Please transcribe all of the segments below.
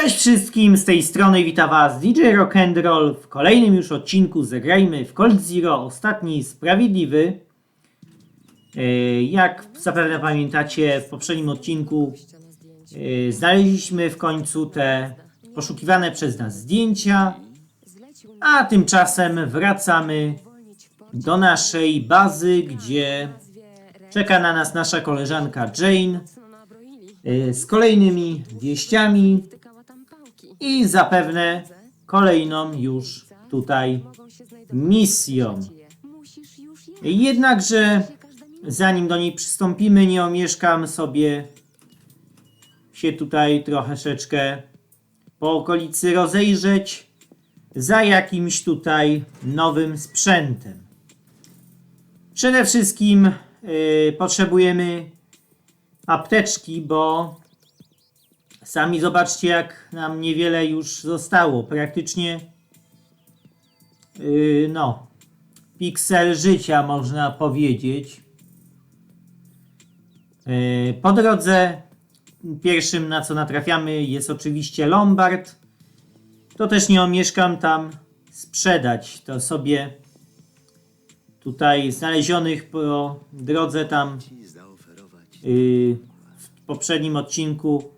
Cześć wszystkim, z tej strony wita Was DJ Rock'n'Roll w kolejnym już odcinku Zagrajmy w Cold Zero, ostatni sprawiedliwy. E, Jak zapewne pamiętacie, w poprzednim odcinku e, znaleźliśmy w końcu te poszukiwane przez nas zdjęcia, a tymczasem wracamy do naszej bazy, gdzie czeka na nas nasza koleżanka Jane e, z kolejnymi wieściami i zapewne kolejną już tutaj misją. Jednakże zanim do niej przystąpimy, nie omieszkam sobie się tutaj troszeczkę po okolicy rozejrzeć za jakimś tutaj nowym sprzętem. Przede wszystkim yy, potrzebujemy apteczki, bo Sami zobaczcie, jak nam niewiele już zostało. Praktycznie, yy, no, piksel życia, można powiedzieć. Yy, po drodze, pierwszym na co natrafiamy jest oczywiście Lombard. To też nie omieszkam tam sprzedać. To sobie tutaj znalezionych po drodze tam yy, w poprzednim odcinku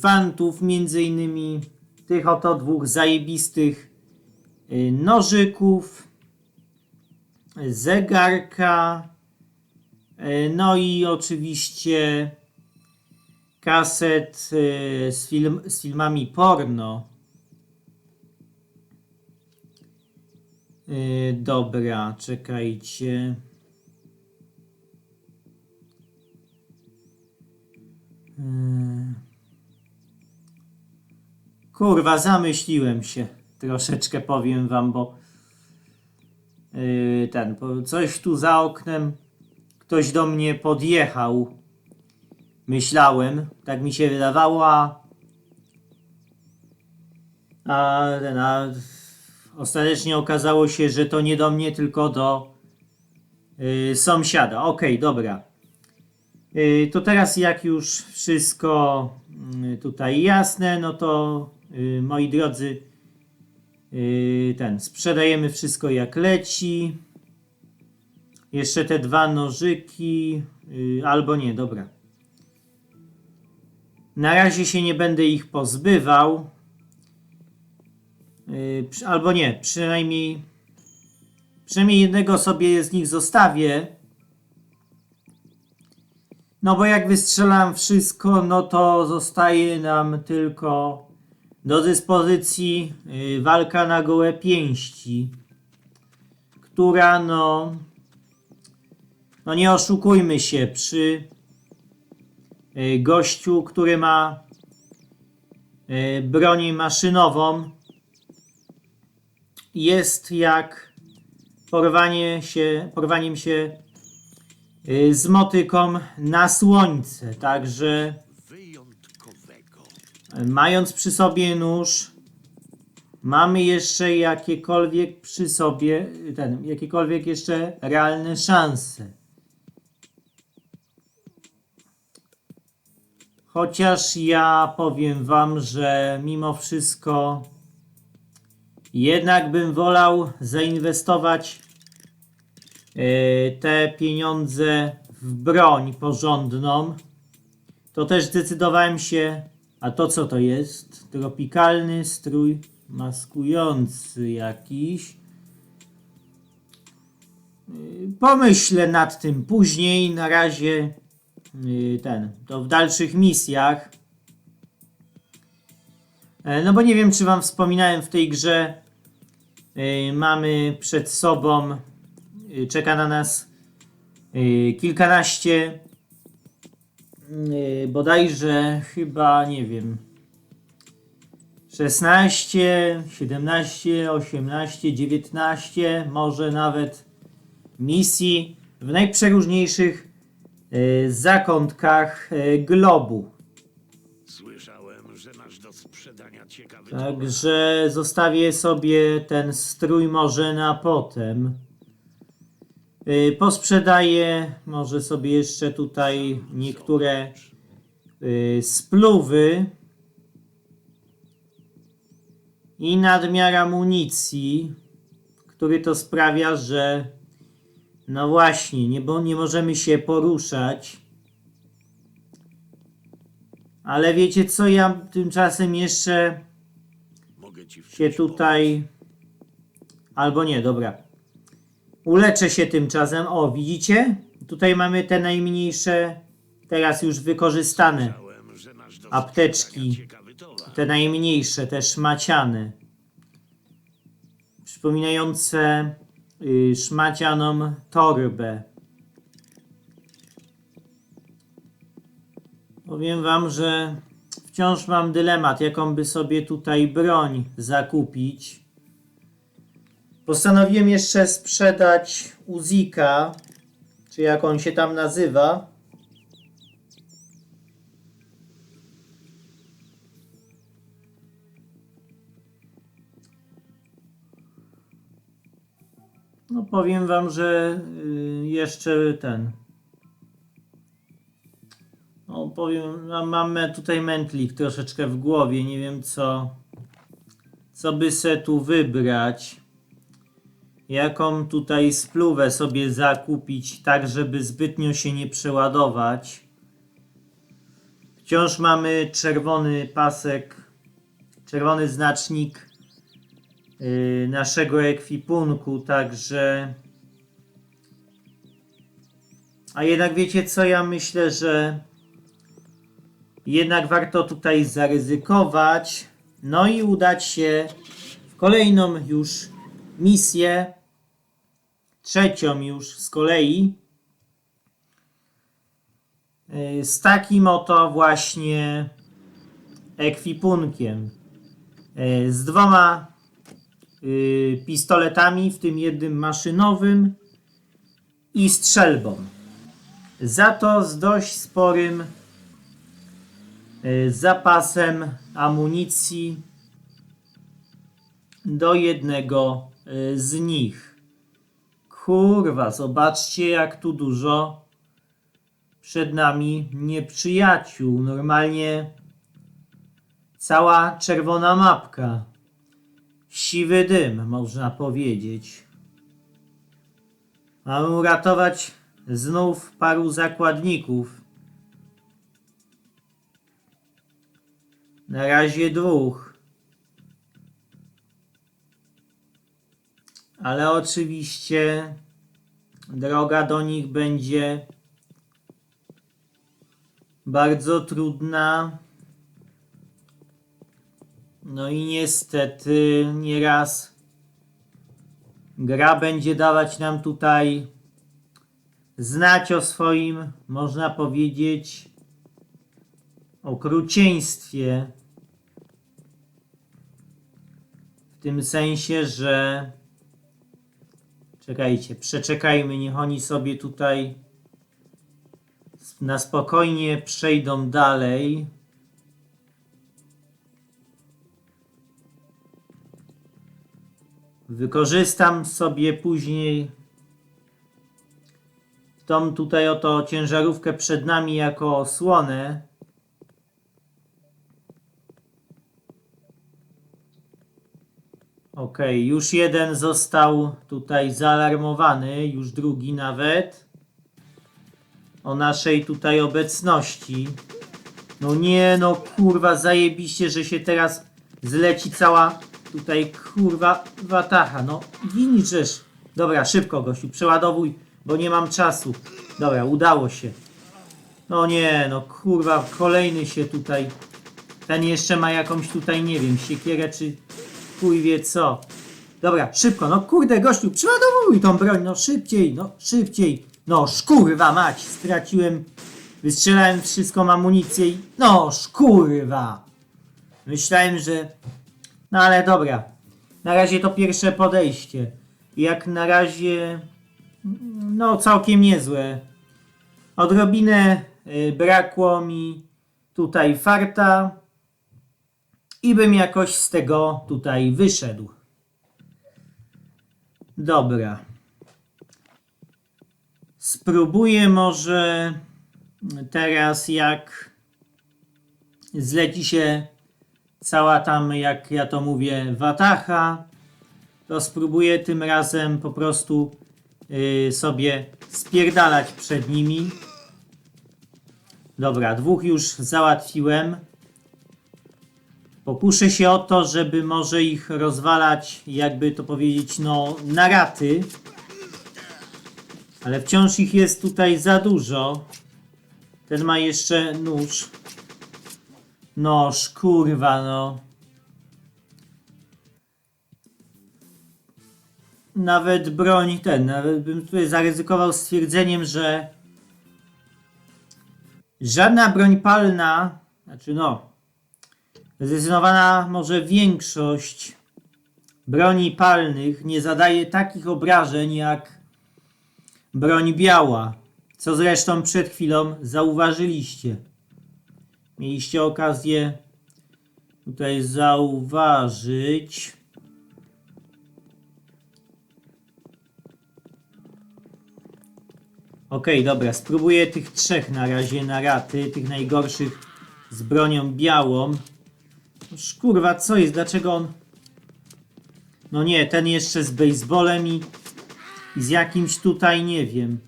fantów, między innymi tych oto dwóch zajebistych y, nożyków, zegarka, y, no i oczywiście kaset y, z, film, z filmami porno. Y, Dobra, czekajcie. Y, Kurwa, zamyśliłem się. Troszeczkę powiem wam, bo yy, ten, bo coś tu za oknem, ktoś do mnie podjechał. Myślałem, tak mi się wydawało, a, a, ten, a ostatecznie okazało się, że to nie do mnie, tylko do yy, sąsiada. Okej, dobra. Yy, To teraz jak już wszystko yy, tutaj jasne, no to moi drodzy, yy, ten, sprzedajemy wszystko jak leci. Jeszcze te dwa nożyki, yy, albo nie, dobra. Na razie się nie będę ich pozbywał. Albo nie, przynajmniej przynajmniej jednego sobie z nich zostawię. No bo jak wystrzelam wszystko, no to zostaje nam tylko do dyspozycji y, walka na gołe pięści, która no, no nie oszukujmy się, przy y, gościu, który ma y, broń maszynową, jest jak porwanie się, porwaniem się z motyką na słońce. Także mając przy sobie nóż, mamy jeszcze jakiekolwiek przy sobie, ten, jakiekolwiek jeszcze realne szanse. Chociaż ja powiem wam, że mimo wszystko jednak bym wolał zainwestować e, te pieniądze w broń porządną, to też zdecydowałem się, a to co to jest? Tropikalny strój maskujący jakiś. Y, Pomyślę nad tym później, na razie y, ten, to w dalszych misjach. E, No bo nie wiem, czy wam wspominałem w tej grze, y, mamy przed sobą, czeka na nas kilkanaście, bodajże chyba, nie wiem, 16, 17, 18, 19, może nawet misji w najprzeróżniejszych y, zakątkach y, globu. Słyszałem, że masz do sprzedania ciekawy Tak. Także zostawię sobie ten strój może na potem. Y, Posprzedaję może sobie jeszcze tutaj niektóre y, spluwy. i nadmiar amunicji, który to sprawia, że no właśnie, nie, bo nie możemy się poruszać. Ale wiecie co, ja tymczasem jeszcze Mogę ci w się tutaj. Albo nie, dobra. Uleczę się tymczasem. O, widzicie? Tutaj mamy te najmniejsze, teraz już wykorzystane. Apteczki. Te najmniejsze, te szmaciane. Przypominające y, szmacianą torbę. Powiem wam, że wciąż mam dylemat, jaką by sobie tutaj broń zakupić. Postanowiłem jeszcze sprzedać Uzika, czy jak on się tam nazywa. No powiem wam, że y, jeszcze ten. No powiem, no, mamy tutaj mętlik troszeczkę w głowie, nie wiem co, co by se tu wybrać. Jaką tutaj spluwę sobie zakupić, tak żeby zbytnio się nie przeładować. Wciąż mamy czerwony pasek, czerwony znacznik y, naszego ekwipunku, także. A jednak wiecie co, ja myślę, że jednak warto tutaj zaryzykować, no i udać się w kolejną już misję, trzecią już z kolei, y, z takim oto właśnie ekwipunkiem, y, z dwoma y, pistoletami, w tym jednym maszynowym i strzelbą. Za to z dość sporym zapasem amunicji do jednego z nich. Kurwa, zobaczcie jak tu dużo przed nami nieprzyjaciół. Normalnie cała czerwona mapka. Siwy dym, można powiedzieć. Mamy uratować znów paru zakładników. Na razie dwóch. Ale oczywiście droga do nich będzie bardzo trudna. No i niestety nieraz gra będzie dawać nam tutaj znać o swoim, można powiedzieć, okrucieństwie. W tym sensie, że czekajcie, przeczekajmy, niech oni sobie tutaj na spokojnie przejdą dalej. Wykorzystam sobie później tą tutaj oto ciężarówkę przed nami jako osłonę. Ok, już jeden został tutaj zaalarmowany, już drugi nawet. O naszej tutaj obecności. No nie, no kurwa, zajebiście, że się teraz zleci cała tutaj kurwa watacha. No winiczesz. Dobra, szybko gościu, przeładowuj, bo nie mam czasu. Dobra, udało się. No nie, no kurwa, kolejny się tutaj. Ten jeszcze ma jakąś tutaj, nie wiem, siekierę czy chuj wie co. Dobra, szybko, no kurde gościu, przeładowuj tą broń, no szybciej, no szybciej. No szkurwa mać, straciłem, wystrzelałem wszystką amunicję i no szkurwa. Myślałem, że... No ale dobra, na razie to pierwsze podejście. Jak na razie, no całkiem niezłe. Odrobinę y, brakło mi tutaj farta i bym jakoś z tego tutaj wyszedł. Dobra. Spróbuję może teraz jak zleci się cała tam, jak ja to mówię, watacha, to spróbuję tym razem po prostu y, sobie spierdalać przed nimi. Dobra, dwóch już załatwiłem. Pokuszę się o to, żeby może ich rozwalać, jakby to powiedzieć, no, na raty. Ale wciąż ich jest tutaj za dużo. Ten ma jeszcze nóż. Noż, kurwa, no. Nawet broń ten, nawet bym tutaj zaryzykował stwierdzeniem, że żadna broń palna, znaczy no, zdecydowana może większość broni palnych nie zadaje takich obrażeń jak broń biała, co zresztą przed chwilą zauważyliście. Mieliście okazję tutaj zauważyć. Okej, dobra, spróbuję tych trzech na razie na raty, tych najgorszych z bronią białą. Noż, kurwa, co jest? Dlaczego on... No nie, ten jeszcze z baseballem i, i z jakimś tutaj, nie wiem,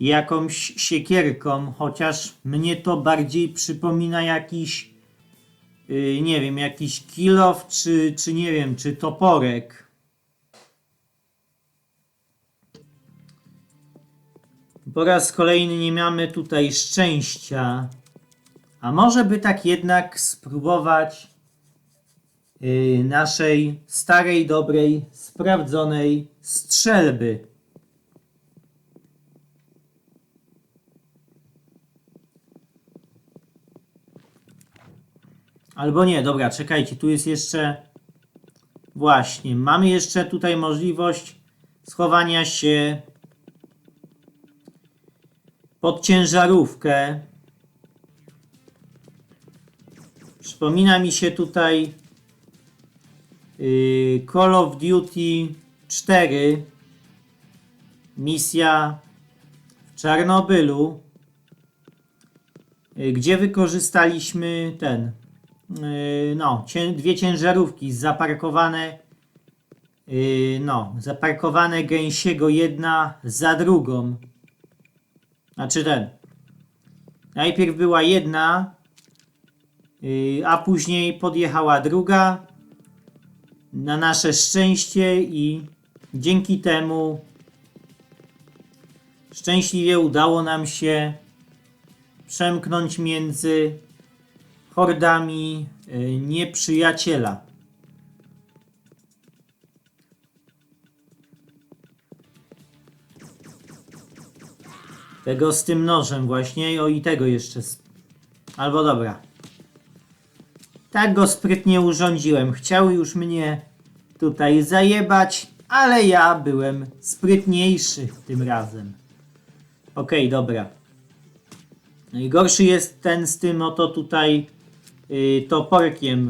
jakąś siekierką, chociaż mnie to bardziej przypomina jakiś, yy, nie wiem, jakiś kilof, czy, czy nie wiem, czy toporek. Po raz kolejny nie mamy tutaj szczęścia. A może by tak jednak spróbować naszej starej, dobrej, sprawdzonej strzelby. Albo nie, dobra, czekajcie, tu jest jeszcze. Właśnie, mamy jeszcze tutaj możliwość schowania się pod ciężarówkę. Przypomina mi się tutaj Call of Duty 4, misja w Czarnobylu, yy, gdzie wykorzystaliśmy ten, yy, no, dwie ciężarówki zaparkowane, no, zaparkowane gęsiego jedna za drugą. Znaczy ten. Najpierw była jedna, a później podjechała druga. Na nasze szczęście i dzięki temu szczęśliwie udało nam się przemknąć między hordami yy, nieprzyjaciela. Tego z tym nożem właśnie, o i tego jeszcze. Albo dobra. Tak go sprytnie urządziłem. Chciał już mnie tutaj zajebać, ale ja byłem sprytniejszy tym razem. Okej, dobra. Najgorszy jest ten z tym oto tutaj yy, toporkiem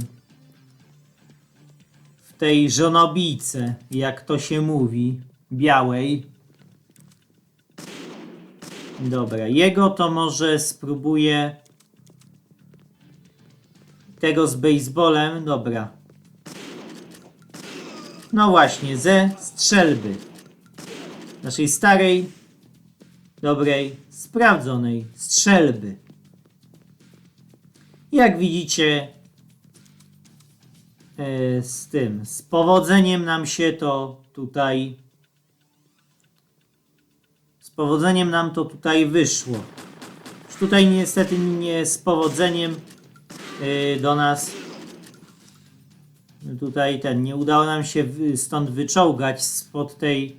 w tej żonobijce, jak to się mówi, białej. Dobra, jego to może spróbuję tego z baseballem. Dobra. No właśnie, ze strzelby. Naszej starej, dobrej, sprawdzonej strzelby. Jak widzicie, e, z tym, z powodzeniem nam się to tutaj z powodzeniem nam to tutaj wyszło. Tutaj niestety nie z powodzeniem yy, do nas tutaj ten, nie udało nam się stąd wyczołgać spod tej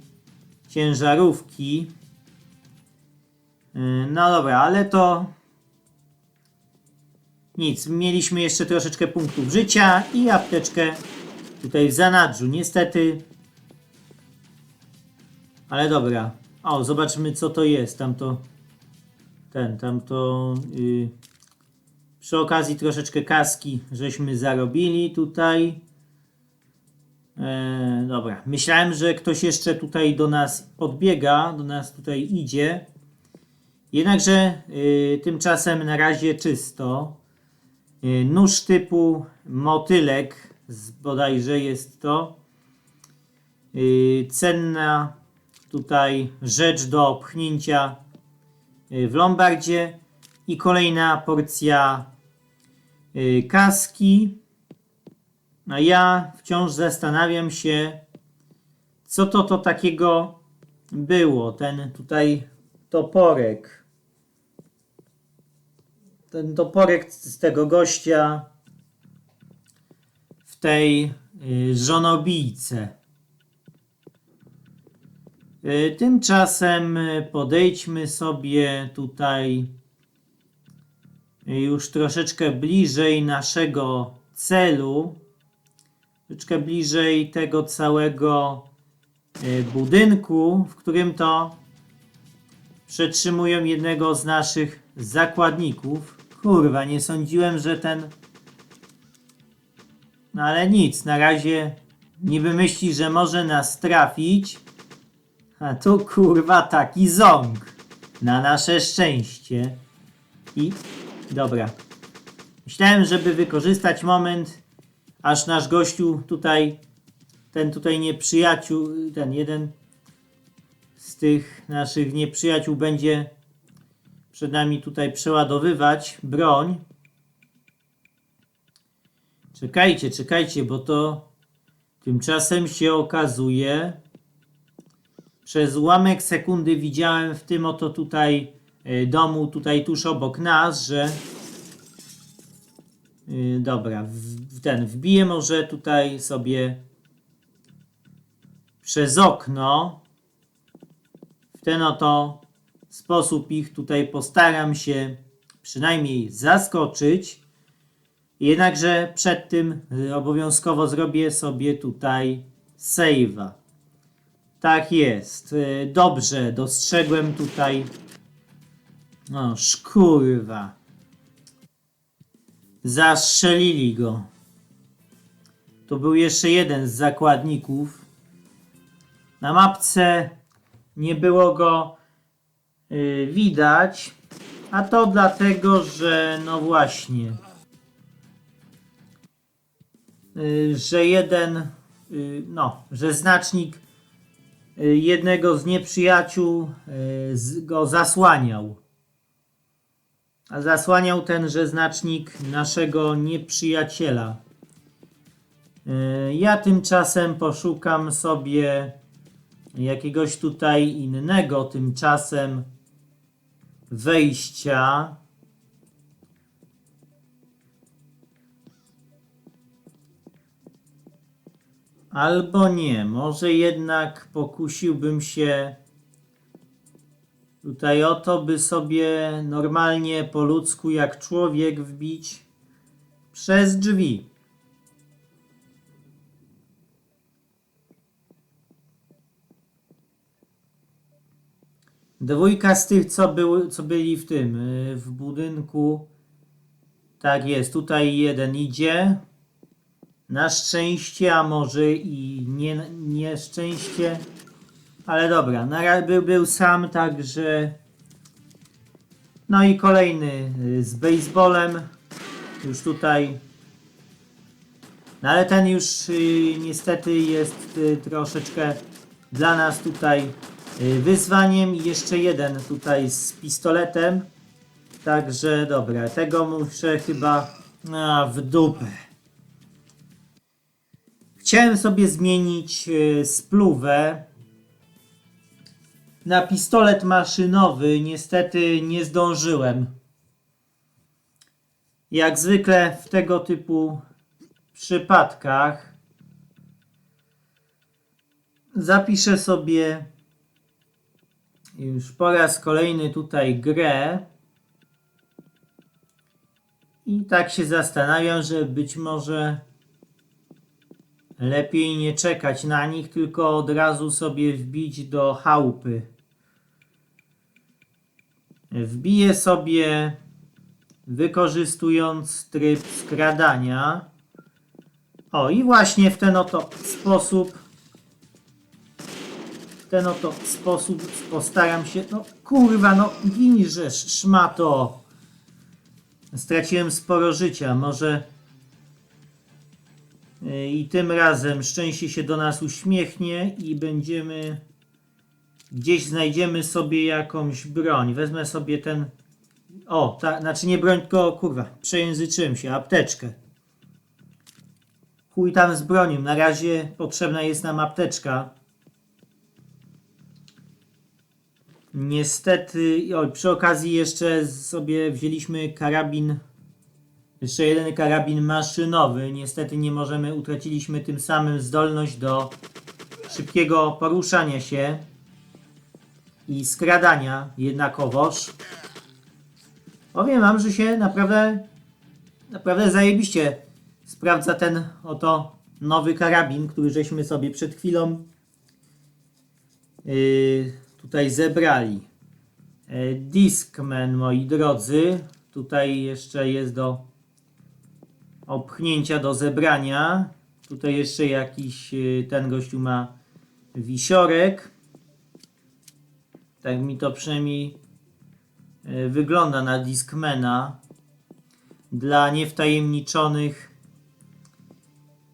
ciężarówki. Yy, no dobra, ale to nic. Mieliśmy jeszcze troszeczkę punktów życia i apteczkę tutaj w zanadrzu. Niestety ale dobra. O, zobaczmy co to jest. Tam to. Ten, tam to. y, przy okazji troszeczkę kaski żeśmy zarobili tutaj. E, dobra. Myślałem, że ktoś jeszcze tutaj do nas podbiega, do nas tutaj idzie. Jednakże y, tymczasem na razie czysto. y, nóż typu motylek, z- bodajże jest to. Y, Cenna tutaj rzecz do pchnięcia y, w lombardzie i kolejna porcja kaski. A ja wciąż zastanawiam się, co to to takiego było. Ten tutaj toporek. Ten toporek z tego gościa w tej y, żonobijce. Y, Tymczasem y, podejdźmy sobie tutaj już troszeczkę bliżej naszego celu, troszeczkę bliżej tego całego y, budynku, w którym to przetrzymują jednego z naszych zakładników. Kurwa, nie sądziłem, że ten. No ale nic, na razie niby myśli, że może nas trafić. A tu kurwa taki ząg. Na nasze szczęście. I dobra. Myślałem, żeby wykorzystać moment, aż nasz gościu tutaj, ten tutaj nieprzyjaciół, ten jeden z tych naszych nieprzyjaciół będzie przed nami tutaj przeładowywać broń. Czekajcie, czekajcie, bo to tymczasem się okazuje, przez ułamek sekundy widziałem w tym oto tutaj e, domu, tutaj tuż obok nas, że Yy, dobra, w, ten wbiję może tutaj sobie przez okno. W ten oto sposób ich tutaj postaram się przynajmniej zaskoczyć. Jednakże przed tym y, obowiązkowo zrobię sobie tutaj save'a. Tak jest. Y, Dobrze, dostrzegłem tutaj. No, szkurwa. Zastrzelili go. To był jeszcze jeden z zakładników. Na mapce nie było go y, widać, a to dlatego, że no właśnie, y, że jeden, y, no, że znacznik y, jednego z nieprzyjaciół y, go zasłaniał. Zasłaniał tenże znacznik naszego nieprzyjaciela. Y, Ja tymczasem poszukam sobie jakiegoś tutaj innego tymczasem wejścia. Albo nie, może jednak pokusiłbym się tutaj o to, by sobie normalnie po ludzku jak człowiek wbić przez drzwi. Dwójka z tych, co, co byli w tym, y, w budynku. Tak jest, tutaj jeden idzie. Na szczęście, a może i nie, nieszczęście. Ale dobra, na był, był sam, także. No i kolejny y, z baseballem. Już tutaj. No ale ten już y, niestety jest y, troszeczkę dla nas tutaj y, wyzwaniem. I jeszcze jeden tutaj z pistoletem. Także dobra, tego muszę chyba a, w dupę. Chciałem sobie zmienić y, spluwę na pistolet maszynowy. Niestety nie zdążyłem. Jak zwykle w tego typu przypadkach zapiszę sobie już po raz kolejny tutaj grę. I tak się zastanawiam, że być może lepiej nie czekać na nich, tylko od razu sobie wbić do chałupy. Wbiję sobie wykorzystując tryb skradania. O i właśnie w ten oto sposób w ten oto sposób postaram się no kurwa no giniżesz szmato Straciłem sporo życia. Może y, i tym razem szczęście się do nas uśmiechnie i będziemy. Gdzieś znajdziemy sobie jakąś broń. Wezmę sobie ten. O, ta, znaczy nie broń, tylko kurwa, przejęzyczyłem się, apteczkę. Chuj tam z bronią. Na razie potrzebna jest nam apteczka. Niestety, oj, przy okazji jeszcze sobie wzięliśmy karabin, jeszcze jeden karabin maszynowy. Niestety nie możemy, utraciliśmy tym samym zdolność do szybkiego poruszania się i skradania jednakowoż. Powiem wam, że się naprawdę, naprawdę zajebiście sprawdza ten oto nowy karabin, który żeśmy sobie przed chwilą yy, tutaj zebrali. E, Discman, moi drodzy. Tutaj jeszcze jest do opchnięcia, do zebrania. Tutaj jeszcze jakiś yy, ten gościu ma wisiorek. Tak mi to przynajmniej yy, wygląda na Discmana. Dla niewtajemniczonych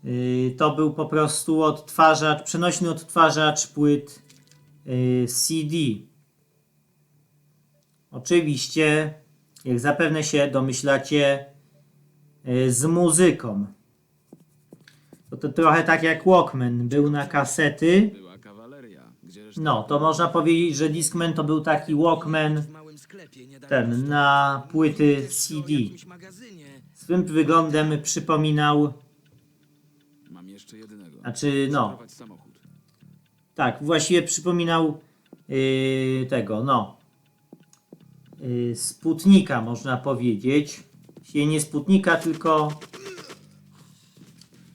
yy, to był po prostu odtwarzacz, przenośny odtwarzacz płyt yy, CD. Oczywiście, jak zapewne się domyślacie, z muzyką. To, to trochę tak jak Walkman był na kasety. Była kawaleria. Gdzie reszta? No, to można powiedzieć, że Discman to był taki Walkman ten na płyty CD. Swym wyglądem przypominał, Mam jeszcze jedynego. znaczy no. Tak, właściwie przypominał yy, tego, no. Yy, Sputnika, można powiedzieć. Właściwie nie Sputnika, tylko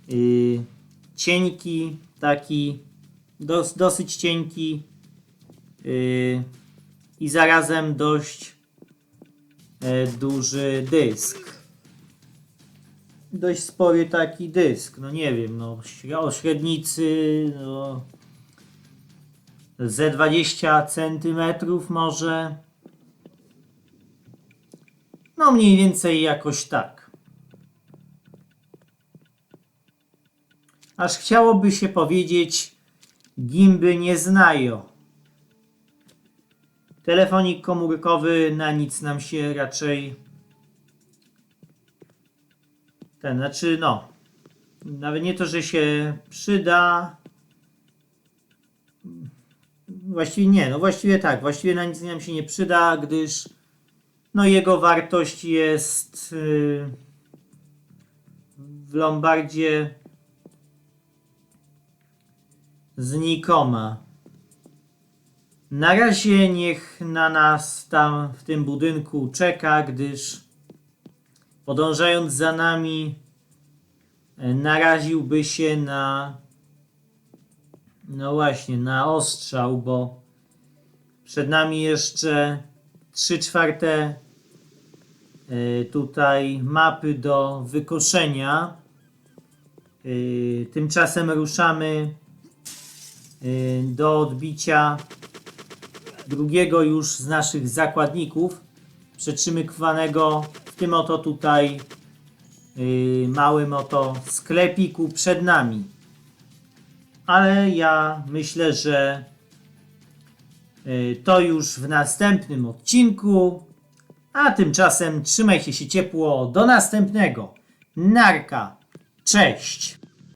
yy, cienki, taki, dos, dosyć cienki yy, i zarazem dość yy, duży dysk. Dość spory taki dysk, no nie wiem, no o średnicy, no ze 20 centymetrów może. No mniej więcej jakoś tak. Aż chciałoby się powiedzieć, gimby nie znają. Telefonik komórkowy na nic nam się raczej ten, znaczy no, nawet nie to, że się przyda, Właściwie nie, no właściwie tak, właściwie na nic nam się nie przyda, gdyż no jego wartość jest yy, w Lombardzie znikoma. Na razie niech na nas tam w tym budynku czeka, gdyż podążając za nami yy, naraziłby się na no właśnie, na ostrzał, bo przed nami jeszcze 3 czwarte y, tutaj mapy do wykoszenia. Y, Tymczasem ruszamy do odbicia drugiego już z naszych zakładników, przetrzymywanego w tym oto tutaj y, małym oto sklepiku przed nami ale ja myślę, że y, to już w następnym odcinku. A tymczasem trzymajcie się ciepło. Do następnego. Narka. Cześć.